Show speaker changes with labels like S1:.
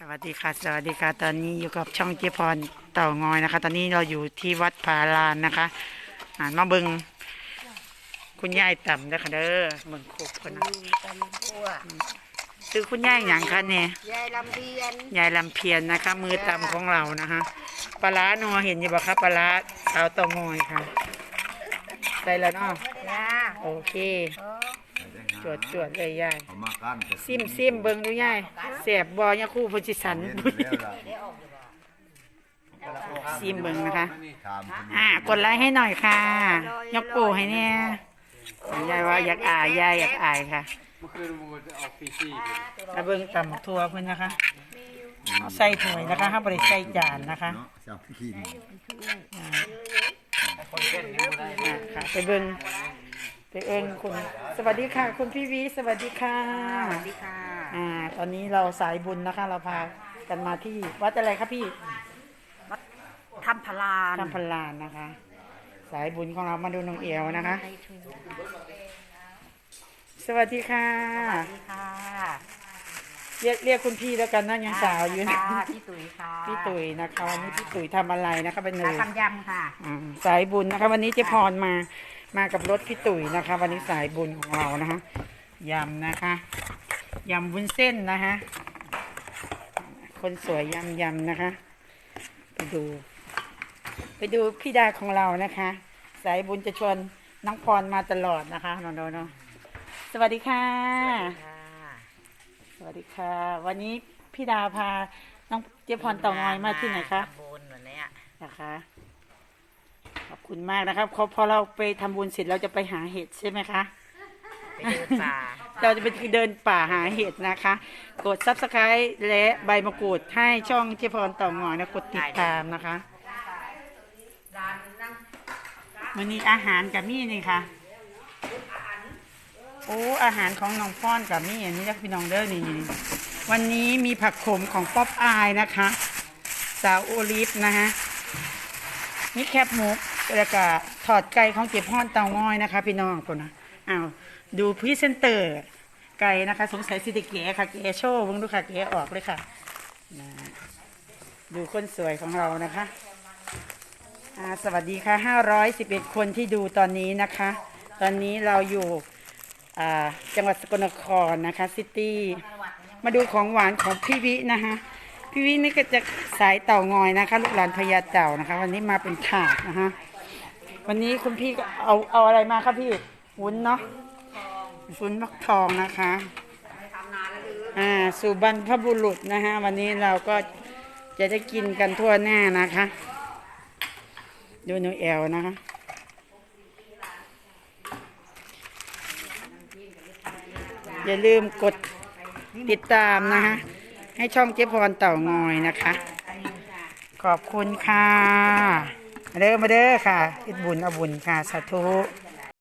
S1: สวัสดีค่ะ สวัสดีค่ะ ตอนนี้อยู่กับช่องเจพรเต่างอยนะคะ ตอนนี้เราอยู่ที่วัดพาลานนะคะอ่ามาเบิงคุณยายต่ำนะคะเด้อเบิงโคกคนนะ
S2: ตำพัว
S1: ซื้อคุณยายอย่างคะเนี่ย
S2: ยายลำเพียน
S1: ยายลำเพียนนะคะ มือต่ำของเรานะคะปลาร้านัวเห็นอยู่บ่คะปลาร้าสาวเต่างอยค่ะใส่แล้วเนาะ
S2: จ้า
S1: โอเค จวดจวดเลยยาย
S3: เอามากั้นจะ
S1: ซิมซิมเบิงดูยายแสบบ่ยาคู่พุจิสัน
S3: เย็นแล้วล่ะ
S1: ซิมเบิงนะคะ
S3: ถามคุณ
S1: อ่ากดไลค์ให้หน่อยค่ะ ยกโป้ให้เนี่ยยายว่าอยากอายยายอยากอายค่ะ
S4: เมื่อคืนมูจะออกปีซี่
S1: มาเบิ่งตำทัวเพิ่นนะคะเอาใส่ถ้วยนะคะห้ามบริใส่จานนะคะ
S3: เนาะจับขี้น
S4: คนเต้นนี่บ่ได้
S1: อ่าค่ะไปเบิ่งไปเอิญคุณ สวัสดีค่ะ คุณพี่วิสวัสดีค่ะ
S2: สวัสดีค่ะ
S1: อ่าตอนนี้เราสายบุญนะคะ เราพากันมาที่วัดอะไรครับพี่
S2: ทำพลาน
S1: ทำพลานนะคะ สายบุญของเรามาดูน้องเอวนะคะ สวัสดีค่ะ
S2: สวัสดีค่ะ
S1: เรียกเรียกคุณพี่แล้วกันนะยังสาวอยู่นะ
S2: ค่ะพี่ตุ๋ยค่ะ
S1: พี่ตุ๋ยนะคะวันนี้พี่ตุ๋ยทำอะไรนะคะเป็นห
S2: มา
S1: นึ่ง
S2: ทำยำค่ะ
S1: อ่าสายบุญนะคะ วันนี้เจ๊พรมา มากับรถพี่ตุ๋ยนะคะ วันนี้สายบุญของเรานะคะยำนะคะยำวุ้นเส้นนะคะคนสวยยำยำนะคะ ไปดู ไปดูพี่ดาของเรานะคะ สายบุญจะชวนน้องพรมาตลอดนะคะน้องๆเนาะสวัสดีค่ะ สวัสดีค่ะ วันนี้พี่ดาพาน้องเจ๊พรเต่างอยมาที่ไหนคะ
S2: ทำบุญวันเนี้ย
S1: นะคะขอบ คุณมากนะครับพอพอเราไปทำบุญเสร็จเราจะไปหาเห็ดใช่ไหมคะ
S2: ไปเดินป่า
S1: เราจะไปเดินป่าหาเห็ดนะคะ กดซับสไคร b ์และใบมะกรูดให้ช่องเจพรเต่างอยนะกดติดตามนะคะวันนี้อาหารกับมี่นี่ค่ะโอ้อาหารของน้องป้อนกับมี่อันนี้นะพี่น้องเด้อนี่นี่วันนี้มีผักขมของป๊อปอายนะคะ สาวโอลิฟนะคะ นี่แคบหมูแล้วก็ถอดไก่ของเก็บห้อนเตาง้อยนะคะ พี่น้องคนนะอ้าวดูพรีเซนเตอร์ไก่นะคะ สงสัยสิติเก๋ค่ะเก๋โชว์เบิ่งดูค่ะเก๋ออกเลยค่ะนะดูคนสวยของเรานะคะสวัสดีค่ะ 511 คนที่ดูตอนนี้นะคะ ตอนนี้เราอยู่จังหวัดสกลนครนะคะ ซิตี้ มาดูของหวานของพี่วินะคะ พี่วินี่ก็จะสายเต่างอยนะคะ ลูกหลานพญาเต่านะคะ วันนี้มาเป็นถาดนะคะวันนี้คุณพี่ก็เอาเอาอะไรมาครับพี่วุ้นเนาะวุ้นฟักทองนะคะอ่าสู่บรรพบุรุษนะคะวันนี้เราก็จะได้กินกันทั่วหน้านะคะ ดูหนูแอลนะคะอย่าลืมกดติดตามนะคะ ให้ช่องเจ๊พรเต่างอยนะคะ ขอบคุณค่ะ มาเด้อมาเด้อค่ะอิดบุญเอาบุญค่ะสาธุ